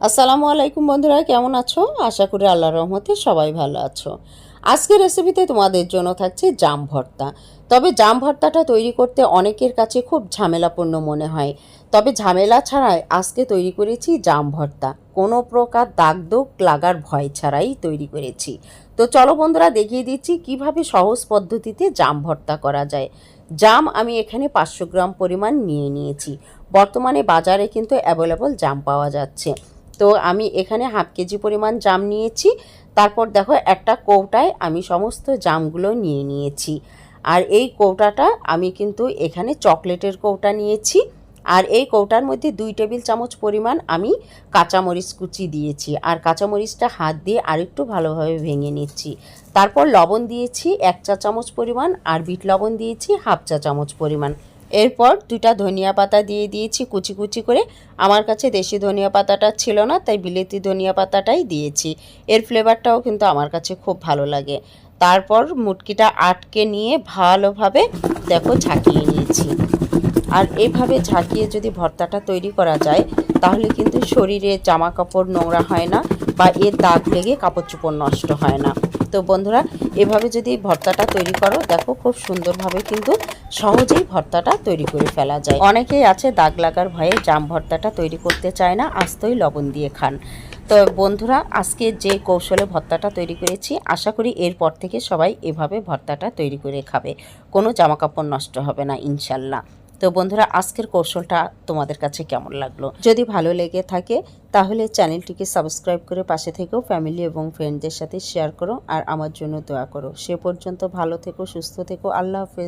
আসসালামু আলাইকুম বন্ধুরা, কেমন আছো? আশা করি আল্লাহর রহমতে সবাই ভালো আছো। আজকের রেসিপিতে তোমাদের জন্য থাকছে জাম ভর্তা। তবে জাম ভর্তাটা তৈরি করতে অনেকের কাছে খুব ঝামেলাপূর্ণ মনে হয়। তবে ঝামেলা ছাড়াই আজকে তৈরি করেছি জাম ভর্তা। কোনো প্রকার দাগ দোগ লাগার ভয় ছাড়াই তৈরি করেছি। তো চলো বন্ধুরা, দেখিয়ে দিচ্ছি কীভাবে সহজ পদ্ধতিতে জাম ভর্তা করা যায়। জাম আমি এখানে পাঁচশো গ্রাম পরিমাণ নিয়ে নিয়েছি। বর্তমানে বাজারে কিন্তু অ্যাভেলেবল জাম পাওয়া যাচ্ছে। তো আমি এখানে হাফ কেজি পরিমাণ জাম নিয়েছি। তারপর দেখো একটা কৌটায় আমি সমস্ত জামগুলো নিয়ে নিয়েছি। আর এই কৌটাটা আমি কিন্তু এখানে চকলেটের কৌটা নিয়েছি। আর এই কৌটার মধ্যে দুই টেবিল চামচ পরিমাণ আমি কাঁচামরিচ কুচি দিয়েছি। আর কাঁচামরিচটা হাত দিয়ে আরেকটু ভালোভাবে ভেঙে নিচ্ছি। তারপর লবণ দিয়েছি এক চা চামচ পরিমাণ আর বিট লবণ দিয়েছি হাফ চা চামচ পরিমাণ। এরপর দুটা ধনিয়া পাতা দিয়ে দিয়েছি কুচি কুচি করে। আমার কাছে দেশি ধনিয়া পাতাটা ছিল না, তাই বিলেতি ধনিয়া পাতাটাই দিয়েছি। এর ফ্লেভারটাও কিন্তু আমার কাছে খুব ভালো লাগে। তারপর মুটকিটা আটকে নিয়ে ভালোভাবে দেখো ঝাঁকিয়ে নিয়েছি। আর এভাবে ঝাঁকিয়ে যদি ভর্তাটা তৈরি করা যায়, তাহলে কিন্তু শরীরে জামা কাপড় নোংরা হয় না। বা এর দাগ লেগে কাপড় চোপড় নষ্ট হয় না। তো বন্ধুরা, এভাবে যদি ভর্তাটা তৈরি করো, দেখো খুব সুন্দরভাবে কিন্তু সহজেই ভর্তাটা তৈরি করে ফেলা যায়। অনেকেই আছে দাগ লাগার ভয়ে জাম ভর্তাটা তৈরি করতে চায় না, আস্তই লবণ দিয়ে খান। তো বন্ধুরা, আজকে যে কৌশলে ভর্তাটা তৈরি করেছি, আশা করি এরপর থেকে সবাই এভাবে ভর্তাটা তৈরি করে খাবে। কোনো জামা কাপড় নষ্ট হবে না, ইনশাল্লাহ। তো বন্ধুরা, আজকের কৌশলটা তোমাদের কাছে কেমন লাগল? যদি ভালো লেগে থাকে, তাহলে চ্যানেলটিকে সাবস্ক্রাইব করে পাশে থেকেও ফ্যামিলি এবং ফ্রেন্ডদের সাথে শেয়ার করো আর আমার জন্য দোয়া করো। সে পর্যন্ত ভালো থেকো, সুস্থ থেকো, আল্লাহ হাফেজ।